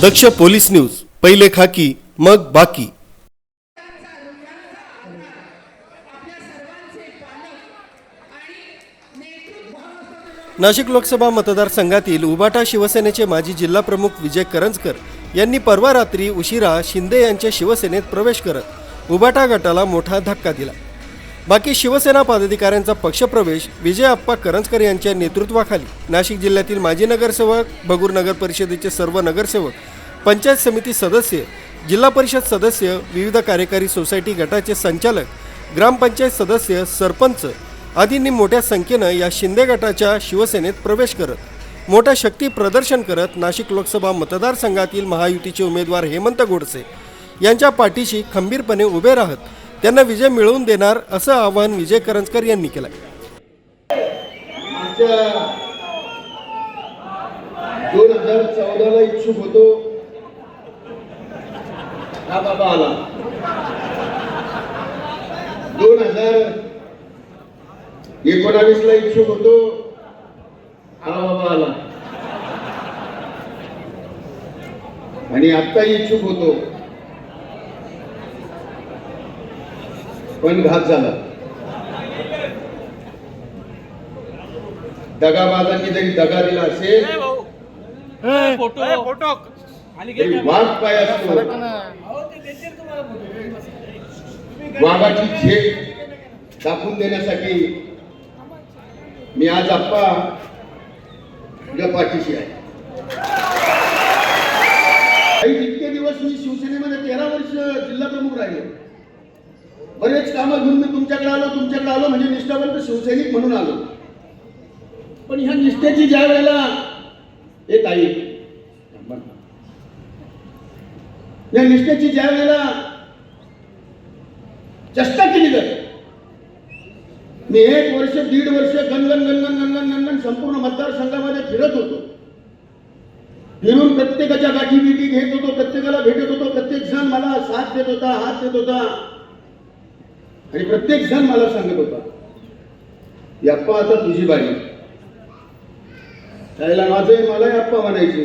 दक्ष police news पहिले खाकी मग बाकी. नाशिक लोकसभा मतदारसंघातील उबाटा शिवसेनेचे माजी जिल्हा प्रमुख विजय करंजकर यांनी परवा रात्री उशिरा शिंदे यांच्या शिवसेनेत प्रवेश करत उबाटा गटाला मोठा धक्का दिला. बाकी शिवसेना पदाधिकाऱ्यांचा पक्षप्रवेश विजय आप्पा करंजकर यांच्या नेतृत्वाखाली. नाशिक जिल्ह्यातील माजी नगरसेवक भगूर नगर परिषदेचे सर्व नगरसेवक पंचायत समिती सदस्य जिल्हा परिषद सदस्य विविध कार्यकारी सोसायटी गटाचे संचालक ग्रामपंचायत सदस्य सरपंच आदींनी मोठ्या संख्येनं या शिंदे गटाच्या शिवसेनेत प्रवेश करत मोठ्या शक्ती प्रदर्शन करत नाशिक लोकसभा मतदारसंघातील महायुतीचे उमेदवार हेमंत गोडसे यांच्या पाठीशी खंबीरपणे उभे राहत त्यांना विजय मिळवून देणार असं आवाहन विजय करंजकर यांनी केलं दोन हजार चौदाला इच्छुक होतो. हा बाबा आला. दोन हजार एकोणावीस ला इच्छुक होतो. हा बाबा आला. आणि आता इच्छुक होतो. पण घात झाला. दगाबाजांनी जरी दगा दिला असेल वाघ काय असतो वाघाची झेप दाखवून देण्यासाठी मी आज आप्पा तुझ्या पाठीशी आहे. इतके दिवस मी शिवसेनेमध्ये तेरा वर्ष जिल्हा प्रमुख राहिले. बरेच कामं घेऊन मी तुमच्याकडे आलो तुमच्याकडे आलो म्हणजे निष्ठावंत शिवसैनिक म्हणून आलो. पण ह्या निष्ठेची ज्या वेळेला एक आई या निष्ठेची ज्या वेळेला चेष्टा केली जाते मी एक वर्ष दीड वर्ष गणगण गणगण गणगण गणगण संपूर्ण मतदारसंघामध्ये फिरत होतो. फिरून प्रत्येकाच्या गाठी बिठी घेत होतो प्रत्येकाला भेटत होतो प्रत्येक जण मला साथ देत होता हात देत होता. आणि प्रत्येक जण मला सांगत होता याप्पा आता तुझी बाई. त्याला माझे मलाही आप्पा म्हणायचे.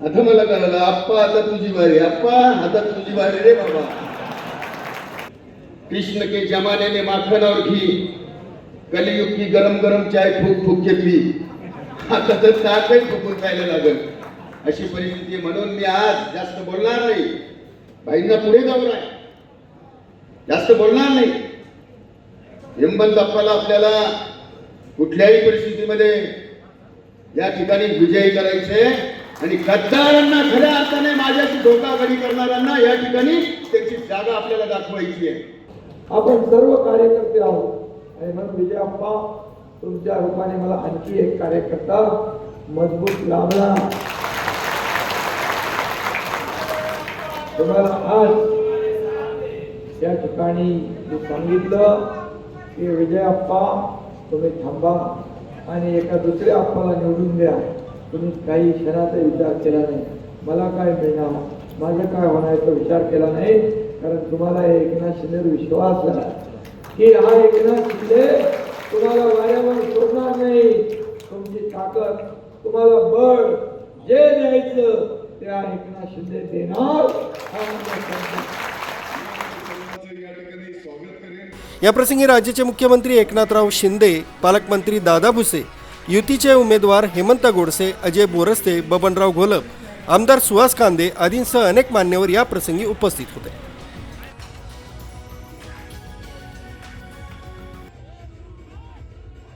आता मला कळलं आप्पा आता तुझी बारी आप्पा आता तुझी बारी रे बाबा. कृष्ण के जमाने ने माखन और घी कलियुग की गरम गरम चाय फूक फूक के पी आता तर ताकही फुकून खायला लागल. अशी परिस्थिती म्हणून मी आज जास्त बोलणार नाही. भाईंना पुढे जाऊ आहे जास्त बोलणार नाही. हिंमत बाप्पाला आपल्याला कुठल्याही परिस्थितीमध्ये या ठिकाणी विजयी करायचे आणि गद्दारांना खऱ्या अर्थाने माझ्याशी धोकाधडी करणाऱ्यांना या ठिकाणी त्याची जागा आपल्याला दाखवायची आहे. आपण सर्व कार्यकर्ते आहोत. आणि म्हणून विजयाप्पा तुमच्या रूपाने मला आणखी एक कार्यकर्ता मजबूत लाभला. तुम्हाला आज त्या ठिकाणी मी सांगितलं की विजय अप्पा तुम्ही थांबा आणि एका दुसऱ्या अप्पाला निवडून द्या. तुम्ही काही क्षणाचा विचार केला नाही. मला काय मिळणार? माझं काय होणार याचा विचार केला नाही? कारण तुम्हाला एकनाथ शिंदेवर विश्वास आहे. की हा एकनाथ शिंदे तुम्हाला वाऱ्यावर सोडणार नाही. तुमची ताकद तुम्हाला बळ जे द्यायचं त्या एकनाथ शिंदे देणार हा माझा संकल्प. याप्रसंगी राज्याचे मुख्यमंत्री एकनाथराव शिंदे पालकमंत्री दादा भुसे युतीचे उमेदवार हेमंत गोडसे अजय बोरस्ते बबनराव घोलप आमदार सुहास कांदे आदींसह अनेक मान्यवर या प्रसंगी उपस्थित होते.